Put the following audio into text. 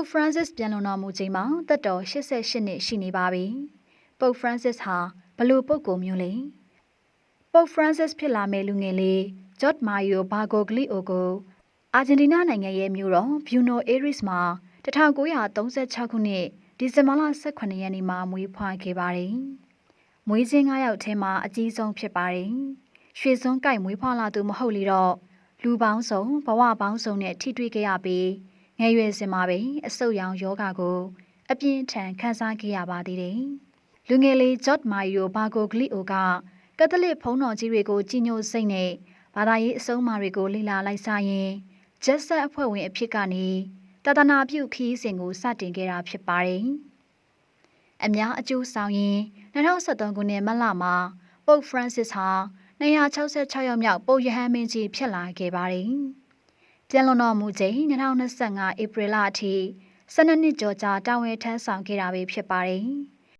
ပုပ်ဖရန်စစ်ပြန်လွန်တော်မူချိန်မှာသက်တော်88နှစ်ရှိနေပါပြီ။ပုပ်ဖရန်စစ်ဟာဘလို့ပုပ်ကိုမျိုးလဲ။ပုပ်ဖရန်စစ်ဖြစ်လာမဲ့လူငယ်လေးဂျော့မာယိုဘာဂိုဂလီအိုကိုအာဂျင်တီးနားနိုင်ငံရဲ့မြို့တော်ဘျူနိုအေရစ်မှာ1936ခုနှစ်ဒီဇင်ဘာလ18ရက်နေ့မှာမွေးဖွားခဲ့ပါတယ်။မွေးချင်း9ယောက်ထဲမှာအကြီးဆုံးဖြစ်ပါတယ်။ရွှေစွန်းကြိုက်မွေးဖွားလာသူမဟုတ်လေတော့လူပေါင်းစုံဘဝပေါင်းစုံနဲ့ထိတွေ့ခဲ့ရပြီး ငယ်ရွယ်စဉ်မှာပဲအဆုတ်ရောင်ယောဂကိုအပြင်းထန်ခံစားခဲ့ရပါသေးတယ်။လူငယ်လေးဂျော့မာယိုဘာဂိုဂလီအိုကကက်သလစ်ဘုန်းတော်ကြီးတွေကိုကြီးညိုစိတ်နဲ့ဘာသာရေးအဆုံးအမတွေကိုလေ့လာလိုက်စားရင်ဂျက်ဆက်အဖွဲ့ဝင်အဖြစ်ကနေတဒနာပြုခီးစဉ်ကိုစတင်ခဲ့တာဖြစ်ပါတယ်။အများအကျိုးဆောင်ရင်2023ခုနှစ်မတ်လမှာပုပ်ဖရန်စစ်ဟာ266ရောက်မြောက်ပုပ်ယဟန်မင်းကြီးဖြစ်လာခဲ့ပါတယ်။ ပြန်လွန်တော်မူချိန်2025ဧပြီလအထိ12နှစ်ကျော်ကြာတာဝန်ထမ်းဆောင်ခဲ့တာပဲဖြစ်ပါတယ်။